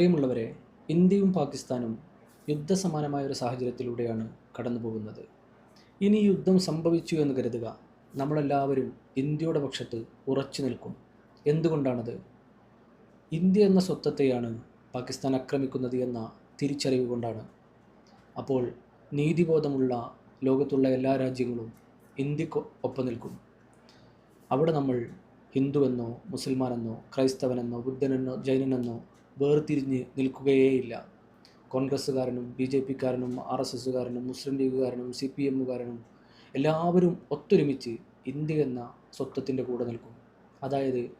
പ്രിയമുള്ളവരെ ഇന്ത്യയും പാകിസ്ഥാനും യുദ്ധസമാനമായ ഒരു സാഹചര്യത്തിലൂടെയാണ് കടന്നു പോകുന്നത് ഇനി യുദ്ധം സംഭവിച്ചു എന്ന് കരുതുക നമ്മളെല്ലാവരും ഇന്ത്യയുടെ പക്ഷത്ത് ഉറച്ചു നിൽക്കും. എന്തുകൊണ്ടാണത്? ഇന്ത്യ എന്ന സ്വത്വത്തെയാണ് പാകിസ്ഥാൻ ആക്രമിക്കുന്നത് എന്ന തിരിച്ചറിവ് കൊണ്ടാണ്. അപ്പോൾ നീതിബോധമുള്ള ലോകത്തുള്ള എല്ലാ രാജ്യങ്ങളും ഇന്ത്യയ്ക്ക് ഒപ്പം നിൽക്കും. അവിടെ നമ്മൾ ഹിന്ദുവെന്നോ മുസൽമാനെന്നോ ക്രൈസ്തവനെന്നോ ബുദ്ധനെന്നോ ജൈനനെന്നോ വേർതിരിഞ്ഞ് നിൽക്കുകയേയില്ല. കോൺഗ്രസ്സുകാരനും ബി ജെ പിക്കാരനും ആർ എസ് എസ്സുകാരനും മുസ്ലിം ലീഗുകാരനും സി പി എമ്മുകാരനും എല്ലാവരും ഒത്തൊരുമിച്ച് ഇന്ത്യ എന്ന സ്വത്വത്തിന്റെ കൂടെ നിൽക്കും. അതായത്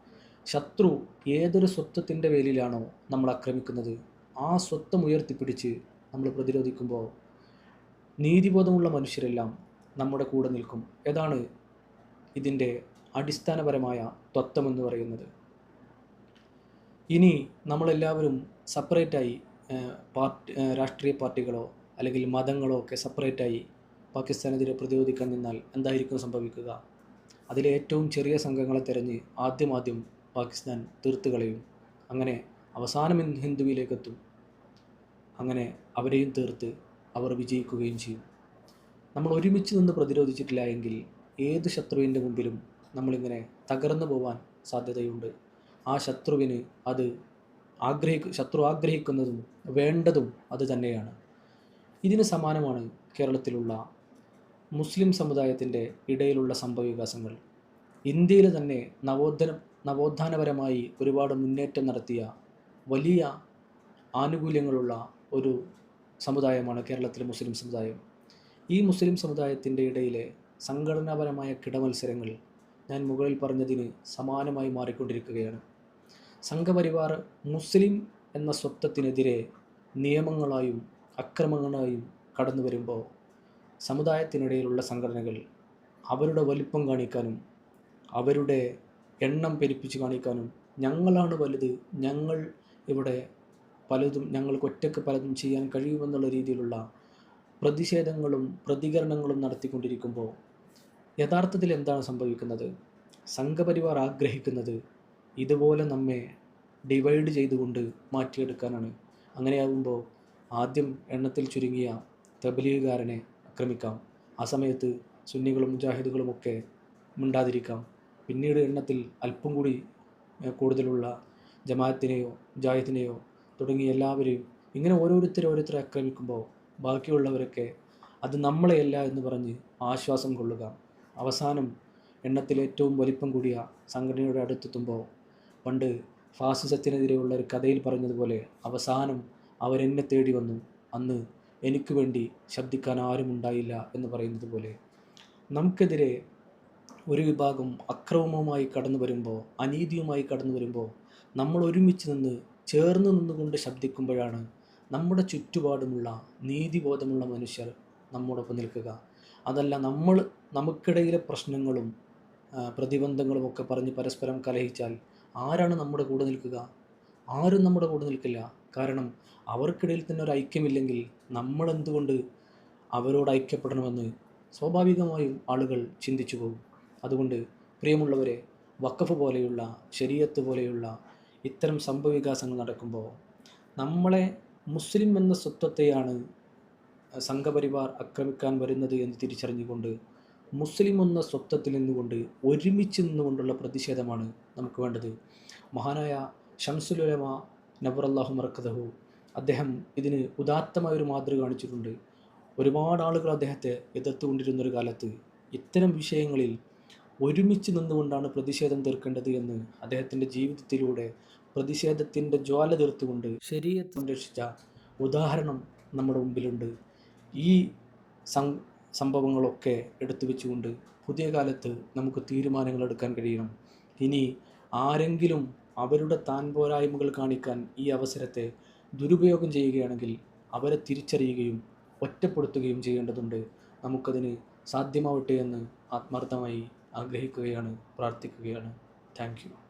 ശത്രു ഏതൊരു സ്വത്വത്തിന്റെ പേരിലാണോ നമ്മൾ ആക്രമിക്കുന്നത് ആ സ്വത്വം ഉയർത്തിപ്പിടിച്ച് നമ്മൾ പ്രതിരോധിക്കുമ്പോൾ നീതിബോധമുള്ള മനുഷ്യരെല്ലാം നമ്മുടെ കൂടെ നിൽക്കും. ഏതാണ് ഇതിന്റെ അടിസ്ഥാനപരമായ തത്വമെന്ന് പറയുന്നത്. ഇനി നമ്മളെല്ലാവരും സെപ്പറേറ്റായി പാർട്ടി രാഷ്ട്രീയ പാർട്ടികളോ അല്ലെങ്കിൽ മതങ്ങളോ ഒക്കെ സെപ്പറേറ്റായി പാകിസ്ഥാനെതിരെ പ്രതിരോധിക്കാൻ നിന്നാൽ എന്തായിരിക്കും സംഭവിക്കുക? അതിലെ ഏറ്റവും ചെറിയ സംഘങ്ങളെ തിരഞ്ഞ് ആദ്യം ആദ്യം പാകിസ്ഥാൻ തീർത്തുകളയും അങ്ങനെ അവസാനം ഹിന്ദുവിലേക്കെത്തും. അങ്ങനെ അവരെയും തീർത്ത് അവർ വിജയിക്കുകയും ചെയ്യും. നമ്മൾ ഒരുമിച്ച് നിന്ന് പ്രതിരോധിച്ചിട്ടില്ല എങ്കിൽ ഏത് ശത്രുവിന്റെ മുമ്പിലും നമ്മളിങ്ങനെ തകർന്നു പോവാൻ സാധ്യതയുണ്ട്. ആ ശത്രുവിന് അത് ആഗ്രഹിക്ക ശത്രു ആഗ്രഹിക്കുന്നതും വേണ്ടതും അത് തന്നെയാണ്. ഇതിന് സമാനമാണ് കേരളത്തിലുള്ള മുസ്ലിം സമുദായത്തിന്റെ ഇടയിലുള്ള സംഭവവികാസങ്ങൾ. ഇന്ത്യയിൽ തന്നെ നവോത്ഥന നവോത്ഥാനപരമായി ഒരുപാട് മുന്നേറ്റം നടത്തിയ വലിയ ആനുകൂല്യങ്ങളുള്ള ഒരു സമുദായമാണ് കേരളത്തിലെ മുസ്ലിം സമുദായം. ഈ മുസ്ലിം സമുദായത്തിന്റെ ഇടയിലെ സംഘടനാപരമായ കിടമത്സരങ്ങൾ ഞാൻ മുകളിൽ പറഞ്ഞതിന് സമാനമായി മാറിക്കൊണ്ടിരിക്കുകയാണ്. സംഘപരിവാർ മുസ്ലിം എന്ന സ്വത്വത്തിനെതിരെ നിയമങ്ങളായും അക്രമങ്ങളായും കടന്നു വരുമ്പോൾ സമുദായത്തിനിടയിലുള്ള സംഘടനകൾ അവരുടെ വലിപ്പം കാണിക്കാനും അവരുടെ എണ്ണം പെരുപ്പിച്ച് കാണിക്കാനും ഞങ്ങളാണ് വലുത് ഞങ്ങൾ ഇവിടെ പലതും ഞങ്ങൾക്ക് ഒറ്റയ്ക്ക് പലതും ചെയ്യാൻ കഴിയുമെന്നുള്ള രീതിയിലുള്ള പ്രതിഷേധങ്ങളും പ്രതികരണങ്ങളും നടത്തിക്കൊണ്ടിരിക്കുമ്പോൾ യഥാർത്ഥത്തിൽ എന്താണ് സംഭവിക്കുന്നത്? സംഘപരിവാർ ആഗ്രഹിക്കുന്നത് ഇതുപോലെ നമ്മെ ഡിവൈഡ് ചെയ്തുകൊണ്ട് മാറ്റിയെടുക്കാനാണ്. അങ്ങനെയാകുമ്പോൾ ആദ്യം എണ്ണത്തിൽ ചുരുങ്ങിയ തബലീഗുകാരനെ ആക്രമിക്കാം. ആ സമയത്ത് സുന്നികളും മുജാഹിദുകളുമൊക്കെ മിണ്ടാതിരിക്കാം. പിന്നീട് എണ്ണത്തിൽ അല്പം കൂടി കൂടുതലുള്ള ജമാഅത്തിനെയോ മുജാഹിദിനെയോ തുടങ്ങി എല്ലാവരെയും ഇങ്ങനെ ഓരോരുത്തരെ ഓരോരുത്തരെ ആക്രമിക്കുമ്പോൾ ബാക്കിയുള്ളവരൊക്കെ അത് നമ്മളെയല്ല എന്ന് പറഞ്ഞ് ആശ്വാസം കൊള്ളുക. അവസാനം എണ്ണത്തിൽ ഏറ്റവും വലിപ്പം കൂടിയ സംഘടനയുടെ അടുത്തെത്തുമ്പോൾ പണ്ട് ഫാസിസത്തിനെതിരെയുള്ള ഒരു കഥയിൽ പറഞ്ഞതുപോലെ അവസാനം അവരെന്നെ തേടി വന്നു. അന്ന് എനിക്ക് വേണ്ടി ശബ്ദിക്കാൻ ആരും ഉണ്ടായില്ല എന്ന് പറയുന്നത് പോലെ. നമുക്കെതിരെ ഒരു വിഭാഗം അക്രമവുമായി കടന്നു വരുമ്പോൾ അനീതിയുമായി കടന്നു വരുമ്പോൾ നമ്മൾ ഒരുമിച്ച് നിന്ന് ചേർന്ന് നിന്നുകൊണ്ട് ശബ്ദിക്കുമ്പോഴാണ് നമ്മുടെ ചുറ്റുപാടുമുള്ള നീതിബോധമുള്ള മനുഷ്യർ നമ്മോടൊപ്പം നിൽക്കുക. അതല്ല നമ്മൾ നമുക്കിടയിലെ പ്രശ്നങ്ങളും പ്രതിബന്ധങ്ങളും ഒക്കെ പറഞ്ഞ് പരസ്പരം കലഹിച്ചാൽ ആരാണ് നമ്മുടെ കൂടെ നിൽക്കുക? ആരും നമ്മുടെ കൂടെ നിൽക്കില്ല. കാരണം അവർക്കിടയിൽ തന്നെ ഒരു ഐക്യമില്ലെങ്കിൽ നമ്മളെന്തുകൊണ്ട് അവരോട് ഐക്യപ്പെടണമെന്ന് സ്വാഭാവികമായും ആളുകൾ ചിന്തിച്ചു പോകും. അതുകൊണ്ട് പ്രിയമുള്ളവരെ വക്കഫ് പോലെയുള്ള ശരീരത്ത് പോലെയുള്ള ഇത്തരം സംഭവവികാസങ്ങൾ നടക്കുമ്പോൾ നമ്മളെ മുസ്ലിം എന്ന സ്വത്വത്തെയാണ് സംഘപരിവാർ ആക്രമിക്കാൻ വരുന്നത് എന്ന് തിരിച്ചറിഞ്ഞുകൊണ്ട് മുസ്ലിം എന്ന സ്വത്വത്തിൽ നിന്നുകൊണ്ട് ഒരുമിച്ച് നിന്നുകൊണ്ടുള്ള പ്രതിഷേധമാണ് നമുക്ക് വേണ്ടത്. മഹാനായ ഷംസുലുലമ നബറല്ലാഹു മറക്കതഹു അദ്ദേഹം ഇതിന് ഉദാത്തമായ ഒരു മാതൃക കാണിച്ചിട്ടുണ്ട്. ഒരുപാട് ആളുകൾ അദ്ദേഹത്തെ എതിർത്തുകൊണ്ടിരുന്നൊരു കാലത്ത് ഇത്തരം വിഷയങ്ങളിൽ ഒരുമിച്ച് നിന്നുകൊണ്ടാണ് പ്രതിഷേധം തീർക്കേണ്ടത് എന്ന് അദ്ദേഹത്തിന്റെ ജീവിതത്തിലൂടെ പ്രതിഷേധത്തിന്റെ ജ്വാല തീർത്തുകൊണ്ട് ശരീരത്തെ സംരക്ഷിച്ച ഉദാഹരണം നമ്മുടെ മുമ്പിലുണ്ട്. ഈ സംഭവങ്ങളൊക്കെ എടുത്തു വെച്ചുകൊണ്ട് പുതിയ കാലത്ത് നമുക്ക് തീരുമാനങ്ങൾ എടുക്കാൻ കഴിയണം. ഇനി ആരെങ്കിലും അവരുടെ താൻ പോരായ്മകൾ കാണിക്കാൻ ഈ അവസരത്തെ ദുരുപയോഗം ചെയ്യുകയാണെങ്കിൽ അവരെ തിരിച്ചറിയുകയും ഒറ്റപ്പെടുത്തുകയും ചെയ്യേണ്ടതുണ്ട്. നമുക്കതിന് സാധ്യമാവട്ടെ എന്ന് ആത്മാർത്ഥമായി ആഗ്രഹിക്കുകയാണ് പ്രാർത്ഥിക്കുകയാണ്. താങ്ക്